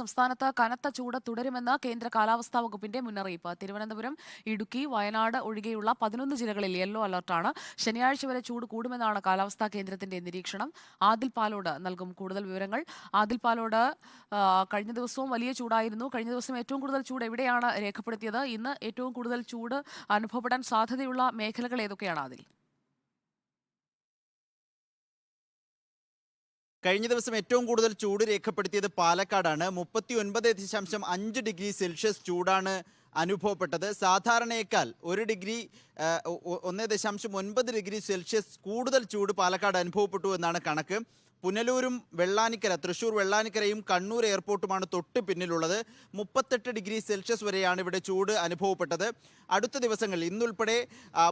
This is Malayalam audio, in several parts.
സംസ്ഥാനത്ത് കനത്ത ചൂട് തുടരുമെന്ന് കേന്ദ്ര കാലാവസ്ഥാ വകുപ്പിന്റെ മുന്നറിയിപ്പ്. തിരുവനന്തപുരം ഇടുക്കി വയനാട് ഒഴികെയുള്ള പതിനൊന്ന് ജില്ലകളിൽ യെല്ലോ അലർട്ടാണ്. ശനിയാഴ്ച വരെ ചൂട് കൂടുമെന്നാണ് കാലാവസ്ഥാ കേന്ദ്രത്തിന്റെ നിരീക്ഷണം. ആദിൽ പാലോട് നൽകും കൂടുതൽ വിവരങ്ങൾ. ആദിൽ പാലോട് കഴിഞ്ഞ ദിവസവും വലിയ ചൂടായിരുന്നു. കഴിഞ്ഞ ദിവസം ഏറ്റവും കൂടുതൽ ചൂട് എവിടെയാണ് രേഖപ്പെടുത്തിയത്? ഇന്ന് ഏറ്റവും കൂടുതൽ ചൂട് അനുഭവപ്പെടാൻ സാധ്യതയുള്ള മേഖലകൾ ഏതൊക്കെയാണ് അതിൽ? കഴിഞ്ഞ ദിവസം ഏറ്റവും കൂടുതൽ ചൂട് രേഖപ്പെടുത്തിയത് പാലക്കാടാണ്. മുപ്പത്തി ഒൻപത് ദശാംശം അഞ്ച് ഡിഗ്രി സെൽഷ്യസ് ചൂടാണ് അനുഭവപ്പെട്ടത്. സാധാരണയേക്കാൾ ഒരു ഡിഗ്രി ഒന്ന് ദശാംശം ഒൻപത് ഡിഗ്രി സെൽഷ്യസ് കൂടുതൽ ചൂട് പാലക്കാട് അനുഭവപ്പെട്ടു എന്നാണ് കണക്ക്. പുനലൂരും വെള്ളാനിക്കര തൃശൂർ വെള്ളാനിക്കരയും കണ്ണൂർ എയർപോർട്ടുമാണ് തൊട്ട് പിന്നിലുള്ളത്. മുപ്പത്തെട്ട് ഡിഗ്രി സെൽഷ്യസ് വരെയാണ് ഇവിടെ ചൂട് അനുഭവപ്പെട്ടത്. അടുത്ത ദിവസങ്ങളിൽ ഇന്നുൾപ്പെടെ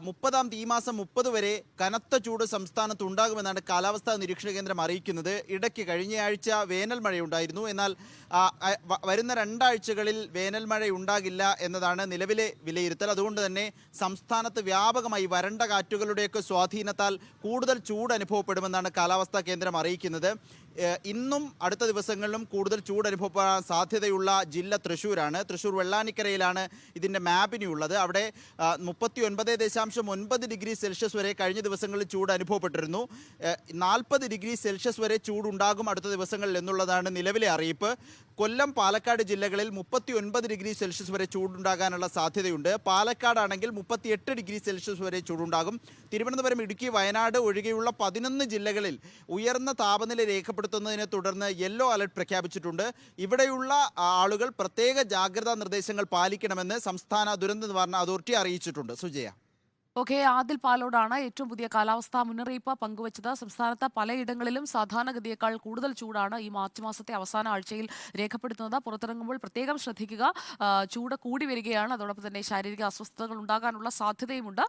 മുപ്പതാം തീ മാസം മുപ്പത് വരെ കനത്ത ചൂട് സംസ്ഥാനത്ത് ഉണ്ടാകുമെന്നാണ് കാലാവസ്ഥാ നിരീക്ഷണ കേന്ദ്രം അറിയിക്കുന്നത്. ഇടയ്ക്ക് കഴിഞ്ഞയാഴ്ച വേനൽ മഴയുണ്ടായിരുന്നു. എന്നാൽ വരുന്ന രണ്ടാഴ്ചകളിൽ വേനൽ മഴ ഉണ്ടാകില്ല എന്നതാണ് നിലവിലെ വിലയിരുത്തൽ. അതുകൊണ്ട് തന്നെ സംസ്ഥാനത്ത് വ്യാപകമായി വരണ്ട കാറ്റുകളുടെയൊക്കെ സ്വാധീനത്താൽ കൂടുതൽ ചൂട് അനുഭവപ്പെടുമെന്നാണ് കാലാവസ്ഥാ കേന്ദ്രം അറിയിക്കുന്നത്. ഇന്നും അടുത്ത ദിവസങ്ങളിലും കൂടുതൽ ചൂട് അനുഭവപ്പെടാൻ സാധ്യതയുള്ള ജില്ല തൃശ്ശൂരാണ്. തൃശ്ശൂർ വെള്ളാനിക്കരയിലാണ് ഇതിന്റെ മാപ്പിനുള്ളത് അവിടെ മുപ്പത്തി ഒൻപത് ദശാംശം ഒൻപത് ഡിഗ്രി സെൽഷ്യസ് വരെ കഴിഞ്ഞ ദിവസങ്ങളിൽ ചൂട് അനുഭവപ്പെട്ടിരുന്നു. നാൽപ്പത് ഡിഗ്രി സെൽഷ്യസ് വരെ ചൂടുണ്ടാകും അടുത്ത ദിവസങ്ങളിൽ എന്നുള്ളതാണ് നിലവിലെ അറിയിപ്പ്. കൊല്ലം പാലക്കാട് ജില്ലകളിൽ മുപ്പത്തി ഒൻപത് ഡിഗ്രി സെൽഷ്യസ് വരെ ചൂടുണ്ടാകാനുള്ള സാധ്യതയുണ്ട്. പാലക്കാടാണെങ്കിൽ മുപ്പത്തിയെട്ട് ഡിഗ്രി സെൽഷ്യസ് വരെ ചൂടുണ്ടാകും. തിരുവനന്തപുരം ഇടുക്കി വയനാട് ഒഴികെയുള്ള പതിനൊന്ന് ജില്ലകളിൽ ഉയർന്ന താപനില രേഖപ്പെടുത്തുന്നതിനെ തുടർന്ന് യെല്ലോ അലർട്ട് പ്രഖ്യാപിച്ചിട്ടുണ്ട്. ഇവിടെയുള്ള ആളുകൾ പ്രത്യേക ജാഗ്രതാ നിർദ്ദേശങ്ങൾ പാലിക്കണമെന്ന് സംസ്ഥാന ദുരന്ത നിവാരണ അതോറിറ്റി അറിയിച്ചിട്ടുണ്ട്. സുജയ. ഓക്കെ ആദിൽ പാലോടാണ് ഏറ്റവും പുതിയ കാലാവസ്ഥാ മുന്നറിയിപ്പ് പങ്കുവച്ചത്. സംസ്ഥാനത്ത് പലയിടങ്ങളിലും സാധാരണഗതിയേക്കാൾ കൂടുതൽ ചൂടാണ് ഈ മാർച്ച് മാസത്തെ അവസാന ആഴ്ചയിൽ രേഖപ്പെടുത്തുന്നത്. പുറത്തിറങ്ങുമ്പോൾ പ്രത്യേകം ശ്രദ്ധിക്കുക. ചൂട് കൂടി വരികയാണ്. അതോടൊപ്പം തന്നെ ശാരീരിക അസ്വസ്ഥതകൾ ഉണ്ടാകാനുള്ള സാധ്യതയുമുണ്ട്.